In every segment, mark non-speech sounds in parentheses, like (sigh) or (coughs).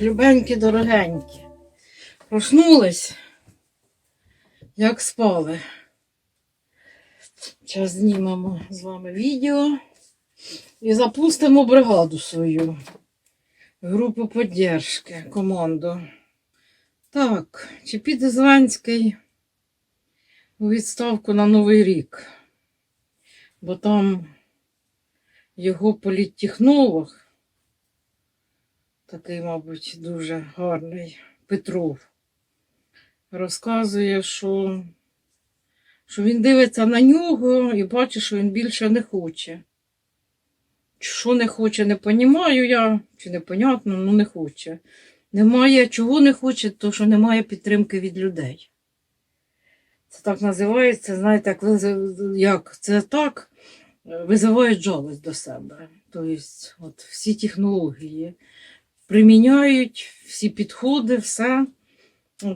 Любенькі, дорогенькі. Проснулись, як спали. Зараз знімемо з вами відео і запустимо бригаду свою. Групу поддержки, команду. Так, чи піде Зеленський у відставку на Новий рік? Бо там його політтехнолог, такий, мабуть, дуже гарний Петров, розказує, що, що він дивиться на нього і бачить, що він більше не хоче. Що не хоче, не понімаю я, чи непонятно, ну не хоче. Немає, чого не хоче, то що немає підтримки від людей. Це так називається, знаєте, як, як це так визивають жалость до себе. Тобто, от всі технології приміняють, всі підходи, все.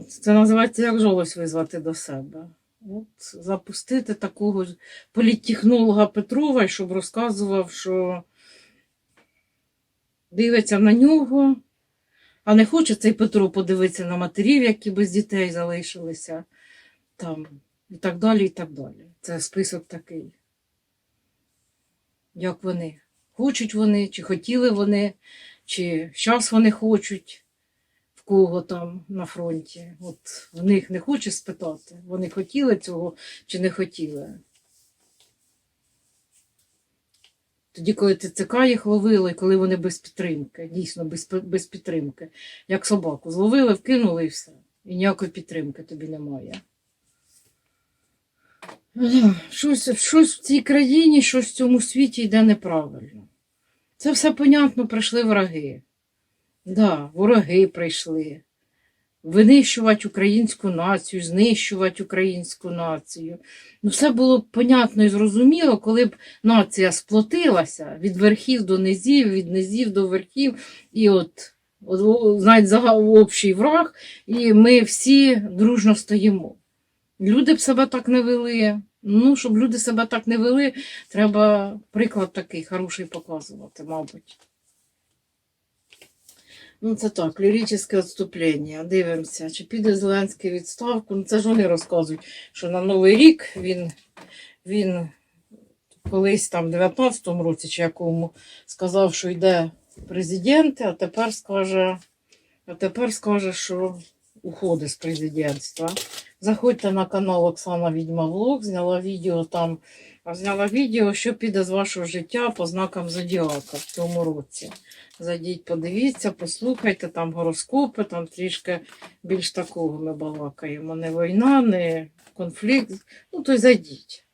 Це називається як жалость визвати до себе. От, запустити такого ж політтехнолога Петрова, щоб розказував, що дивиться на нього, а не хоче цей Петро подивитися на матерів, які без дітей залишилися, там, і так далі, і так далі. Це список такий. Як вони? Хочуть вони, чи хотіли вони, чи зараз вони хочуть, в кого там на фронті. От в них не хоче спитати, вони хотіли цього чи не хотіли. Тоді, коли ТЦК їх ловили, коли вони без підтримки, дійсно без, без підтримки, як собаку, зловили, вкинули і все. І ніякої підтримки тобі немає. Щось, щось в цій країні, щось в цьому світі йде неправильно. Це все понятно, прийшли враги. Да, вороги прийшли. Винищувати українську націю, знищувати українську націю. Ну, все було б понятно і зрозуміло, коли б нація сплотилася від верхів до низів, від низів до верхів, і от, от знають общий враг, і ми всі дружно стоїмо. Люди б себе так не вели. Ну, щоб люди себе так не вели, треба приклад такий хороший показувати, мабуть. Ну, це так, ліричне відступлення. Дивимося, чи піде Зеленський відставку. Ну, це ж вони розказують, що на Новий рік він, він колись там, в 19-му році чи якому, сказав, що йде президент, а тепер скаже, а тепер скаже, що уходить з президентства. Заходьте на канал Оксана Відьма Влог, зняла відео там, зняла відео, що піде з вашого життя по знакам Зодіака в цьому році. Зайдіть, подивіться, послухайте, там гороскопи, там трішки більш такого ми балакаємо. Не війна, не конфлікт. Ну, то й зайдіть.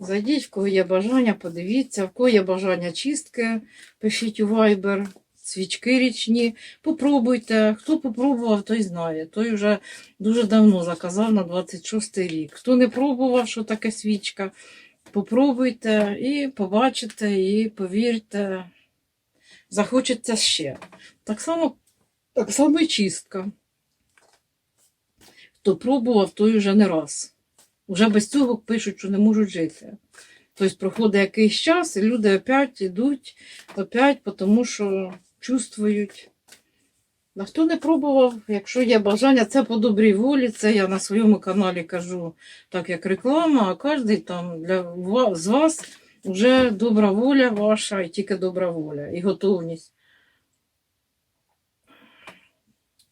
Зайдіть, в кого є бажання, подивіться, в кого є бажання чистки, пишіть у Viber, свічки річні. Попробуйте. Хто попробував, той знає. Той вже дуже давно заказав на 26 рік. Хто не пробував, що таке свічка, попробуйте і побачите, і повірте захочеться ще. Так само, так само і чистка. Хто пробував, той вже не раз. Уже без цього пишуть, що не можуть жити. Тобто проходить якийсь час, і люди опять йдуть, опять, тому що чувствують. А хто не пробував, якщо є бажання, це по добрій волі, це я на своєму каналі кажу так, як реклама, а кожен там для ва- з вас вже добра воля ваша, і тільки добра воля, і готовність.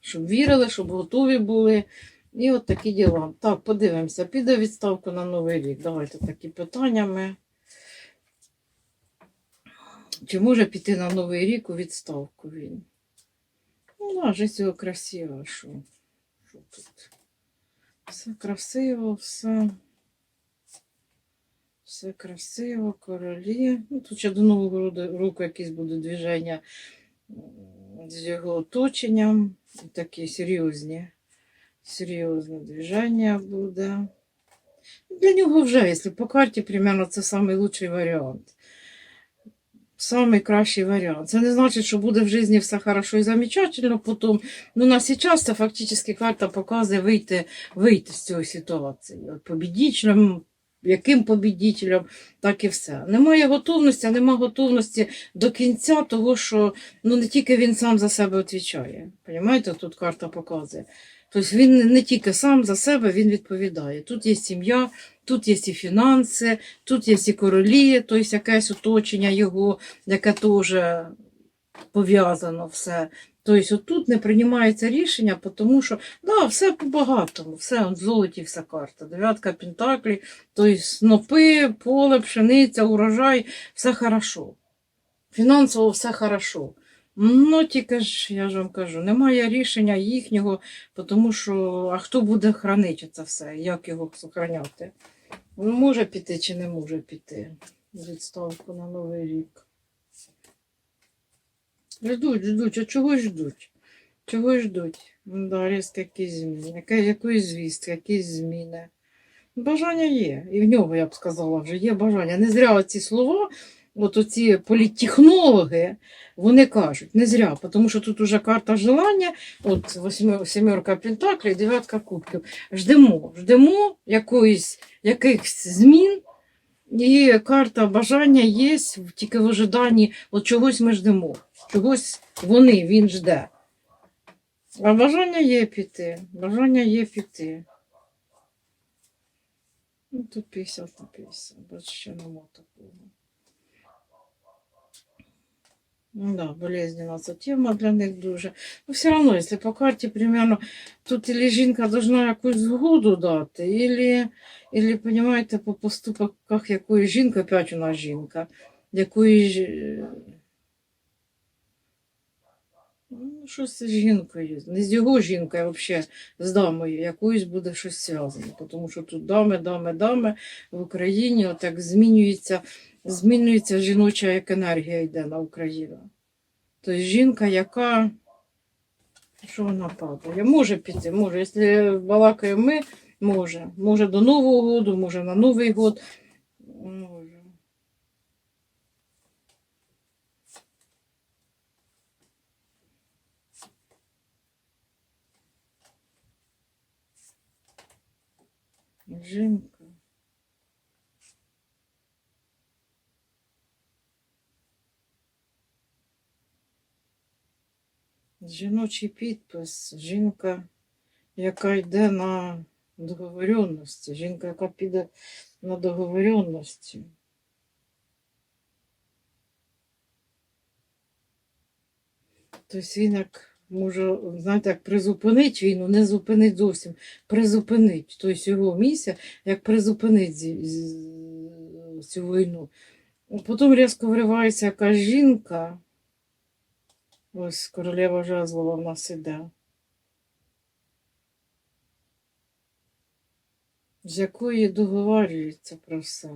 Щоб вірили, щоб готові були. І от такі діла. Так, подивимося. Піде відставку на Новий рік. Давайте такі питаннями. Чи може піти на Новий рік у відставку він? Ну, да, життя його красиво. Що? Що тут? Все красиво, все. Все красиво, королі. Ну, тут ще до Нового року якісь будуть движення з його оточенням. Такі серйозні. Серйозне движення буде. Для нього вже, якщо по карті, примерно, це найкращий варіант. Самий кращий варіант. Це не значить, що буде в житті все хорошо і замечательно потім. Ну, на зараз це фактично карта показує вийти, вийти з цієї ситуації. Побідічним яким побідітелем, так і все. Немає готовності, а нема готовності до кінця, того що ну, не тільки він сам за себе відповідає. Понімаєте, тут карта показує. Тобто він не- тільки сам за себе він відповідає. Тут є сім'я, тут є і фінанси, тут є і королі, тобто якесь оточення його, яке теж пов'язано все. Тобто отут не приймається рішення, тому що да, все по-багатому, все в золоті вся карта. Дев'ятка пентаклі, тобто снопи, поле, пшениця, урожай, все хорошо. Фінансово все хорошо. Ну, тільки ж, я ж вам кажу, немає рішення їхнього, тому що а хто буде хранити це все? Як його? Ну, може піти чи не може піти. Відставку на Новий рік. Ждуть, ждуть, а чого ждуть? Чого ждуть? Да, різко якісь зміни, якоїсь звістки, якісь зміни. Бажання є. І в нього, я б сказала, вже є бажання. Не зря ці слова, от оці політтехнологи, вони кажуть, не зря, тому що тут уже карта желання, от сімерка пентаклів, дев'ятка кубків. Ждемо, ждемо якоїсь, якихось змін, і карта бажання є, тільки в ожиданні, от чогось ми ждемо, чогось вони, він жде. А бажання є піти, бажання є піти. Ну, тут 50 на 50, бо ще нема такого. Ну да, болезненна ця тема для них дуже. Ну, все одно, якщо по карті примерно тут или жінка должна якусь згоду дати, или, или понимаєте, по поступках якої жінки, опять у нас жінка, якої ж. е, Ну, щось з жінкою, не з його жінкою, а взагалі з дамою, якоюсь буде щось зв'язане. Тому що тут дами, дами, дами в Україні отак змінюється, змінюється жіноча як енергія йде на Україну. Тобто жінка, яка. Що вона падає? Може піти, може. Якщо балакаємо ми, може. Може до Нового року, може на Новий год. Жінка. Жіночий підпис, жінка, яка йде на договоренності, жінка, яка піде на договоренності. Тобто він як може, знаєте, як призупинить війну, не зупинить зовсім, призупинить. Тобто його місія, як призупинить цю війну. Потім різко вривається якась жінка. Ось королева жезлова в нас іде. З якої договарюється про все.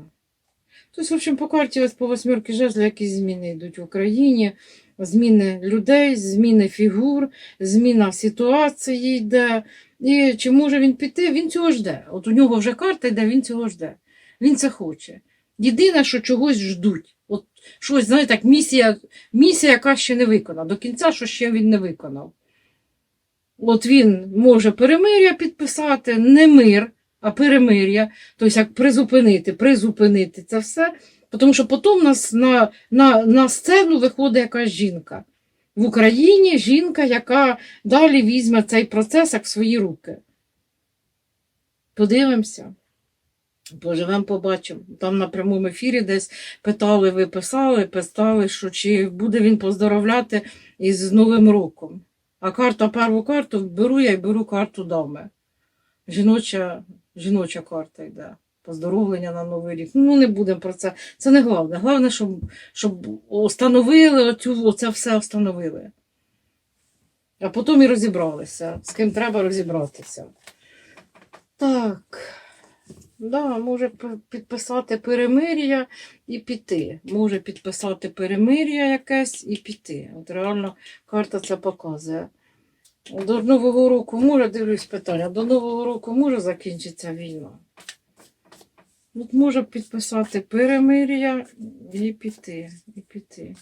Тобто, в общем, по карті ось по восьмірки жезлів якісь зміни йдуть в Україні, зміни людей, зміни фігур, зміна ситуації йде. І чи може він піти? Він цього жде. От у нього вже карта йде, він цього жде. Він це хоче. Єдине, що чогось ждуть. От щось, знаєте, як місія, місія, яка ще не виконана. До кінця, що ще він не виконав. От він може перемир'я підписати, не мир, а перемир'я. Тобто, як призупинити, призупинити це все. Тому що потім нас на, на, на сцену виходить якась жінка. В Україні жінка, яка далі візьме цей процес як в свої руки. Подивимося. Поживемо, побачимо. Там на прямому ефірі десь питали, ви писали, писали, що чи буде він поздоровляти із Новим роком. А карта, першу карту беру я і беру карту дами. Жіноча, жіноча карта йде. Поздоровлення на Новий рік. Ну, не будемо про це. Це не головне. Головне, щоб, щоб установили оцю, оце все встановили. А потім і розібралися. З ким треба розібратися. Так. Да, може підписати перемир'я і піти. Може підписати перемир'я якесь і піти. От реально карта це показує. До Нового року може, дивлюсь питання, до Нового року може закінчиться війна. От може підписати перемир'я і піти. І піти.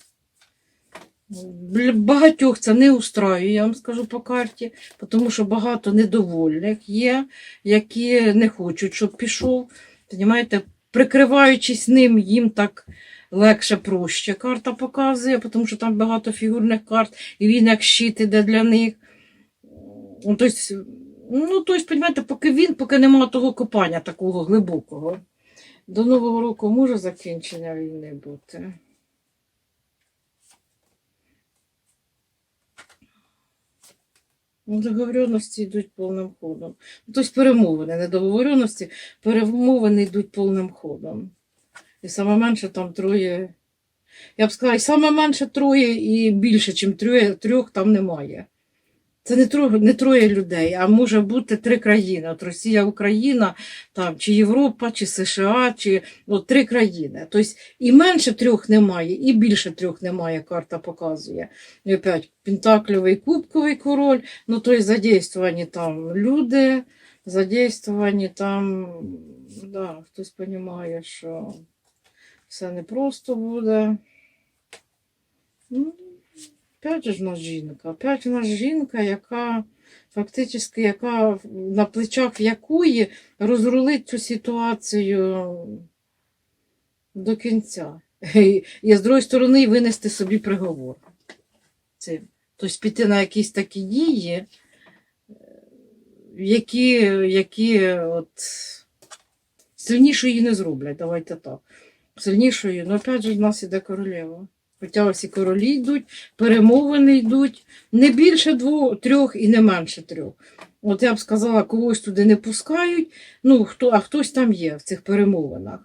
Багатьох це не устраює, я вам скажу по карті, тому що багато недовольних є, які не хочуть, щоб пішов. Понімаєте, прикриваючись ним, їм так легше проще. Карта показує, тому що там багато фігурних карт, і він як щит іде для них. Ну, Тобто, ну, тобто, розумієте, поки він, поки немає того копання такого глибокого. До Нового року може закінчення війни бути. Ну, Договоренності йдуть повним ходом. Ну, Тобто перемовини, не договоренності, перемовини йдуть повним ходом. І саме менше там троє. Я б сказала, і саме менше троє і більше, ніж трьох, трьох там немає. Це не троє, не троє людей, а може бути три країни. От Росія, Україна, там, чи Європа, чи США, чи от три країни. Тобто і менше трьох немає, і більше трьох немає, карта показує. І опять Пентакльовий кубковий король, ну то й задействовані там люди, задействовані там, да, хтось розуміє, що все непросто буде. Ну, Опять же ж нас жінка, опять нас жінка, яка фактично, яка на плечах якої розрулить цю ситуацію до кінця. І, і з другої сторони винести собі приговор. Цим. Тобто піти на якісь такі дії, е, які, які от, сильнішої не зроблять, давайте так. Сильнішою, ну опять же в нас іде королева. Хоча всі королі йдуть, перемовини йдуть, не більше двох, трьох і не менше трьох. От я б сказала, когось туди не пускають, ну, хто, а хтось там є в цих перемовинах.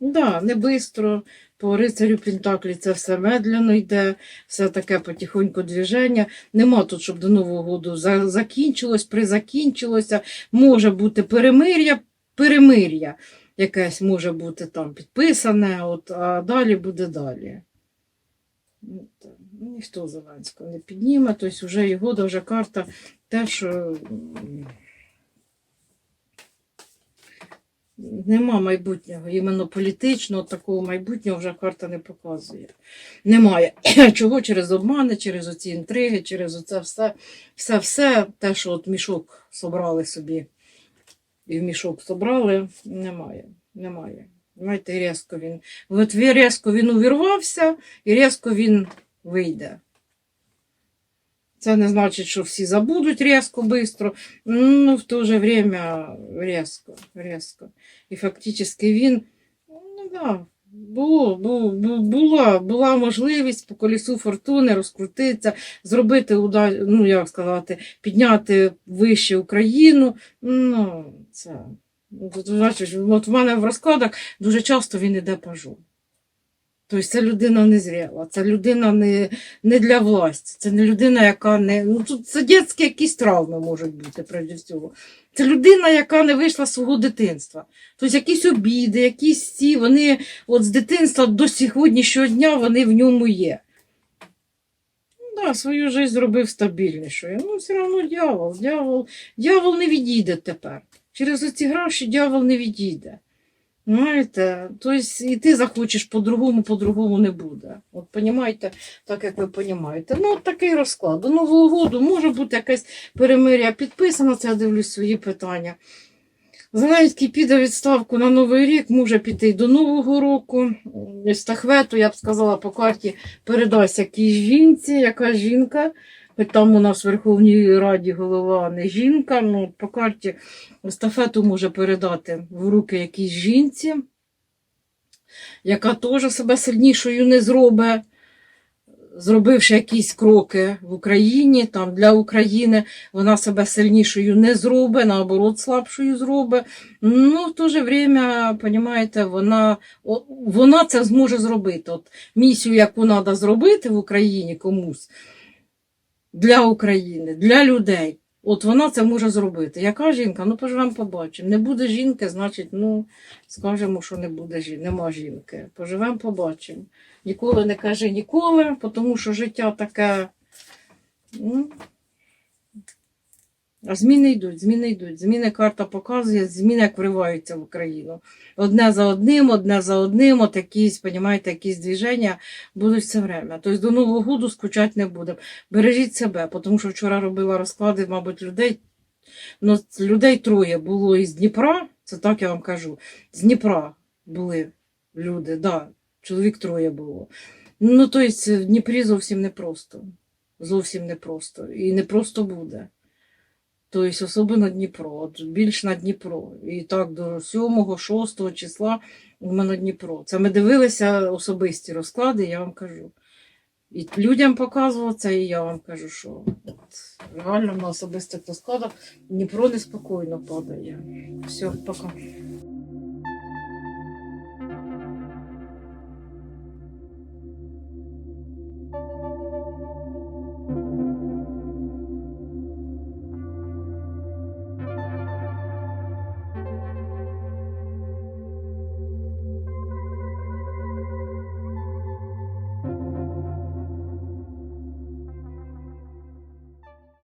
Да, не бистро, по рицарю Пентаклі це все медленно йде, все таке потихоньку движення. Нема тут, щоб до Нового року закінчилось, призакінчилося. Може бути перемир'я, перемир'я якесь може бути там підписане, от, а далі буде далі. Ну, ну, Ніхто Зеленського не підніме, тобто вже його вже карта те, що м, нема майбутнього, іменно політичного такого майбутнього вже карта не показує. Немає. (coughs) Чого через обмани, через оці інтриги, через оце все, все, все, те, що от мішок собрали собі і в мішок собрали, немає. Немає. Знаєте, різко він. От різко він увірвався і різко він вийде. Це не значить, що всі забудуть різко, швидко, ну в то же время різко, різко. І фактично він, ну да, було, було, була, була можливість по колісу фортуни розкрутитися, зробити удар, ну як сказати, підняти вище Україну. Ну, це. ну, Тут, значить, от в мене в розкладах дуже часто він іде пажу. Тобто це людина не зріла, це людина не, не для власті, це не людина, яка не. Ну тут це дитячі якісь травми можуть бути, прежде всього. Це людина, яка не вийшла з свого дитинства. Тобто якісь обіди, якісь ці, вони от з дитинства до сьогоднішнього дня вони в ньому є. Ну, да, свою життя зробив стабільнішою. Ну, все одно дьявол, дьявол, дьявол не відійде тепер. Через оці гроші дьявол не відійде. Знаєте, тобто і ти захочеш по-другому, по-другому не буде. От понімаєте, так як ви понімаєте. Ну, от такий розклад. До Нового року може бути якесь перемир'я підписано, це я дивлюсь свої питання. Зеленський піде відставку на Новий рік, може піти до Нового року. Естафету, я б сказала, по карті передасть якійсь жінці, яка жінка. Хоч там у нас в Верховній Раді голова не жінка, ну по карті естафету може передати в руки якійсь жінці, яка теж себе сильнішою не зробить, зробивши якісь кроки в Україні, там для України, вона себе сильнішою не зробить, наоборот, слабшою зробить. Ну, в то же время, понимаєте, вона, вона це зможе зробити. От місію, яку треба зробити в Україні комусь для України, для людей. От вона це може зробити. Яка жінка? Ну, поживемо, побачимо. Не буде жінки, значить, ну, скажемо, що не буде жінки, нема жінки. Поживемо, побачимо. Ніколи не кажи ніколи, тому що життя таке. Ну, а зміни йдуть, зміни йдуть. Зміни карта показує, зміни як вриваються в Україну. Одне за одним, одне за одним, от якісь, понімаєте, якісь движення будуть все время. Тобто до Нового року скучати не будемо. Бережіть себе, тому що вчора робила розклади, мабуть, людей Ну, людей троє було із Дніпра, це так я вам кажу. З Дніпра були люди, да, чоловік троє було. Ну, тобто, в Дніпрі зовсім непросто. Зовсім непросто. І не просто буде. Тобто, особливо Дніпро, більш на Дніпро. І так до 7 6 числа ми на Дніпро. Це ми дивилися особисті розклади, я вам кажу. І людям показуватися, і я вам кажу, що от, реально на особистих розкладах Дніпро неспокійно падає. Все, пока.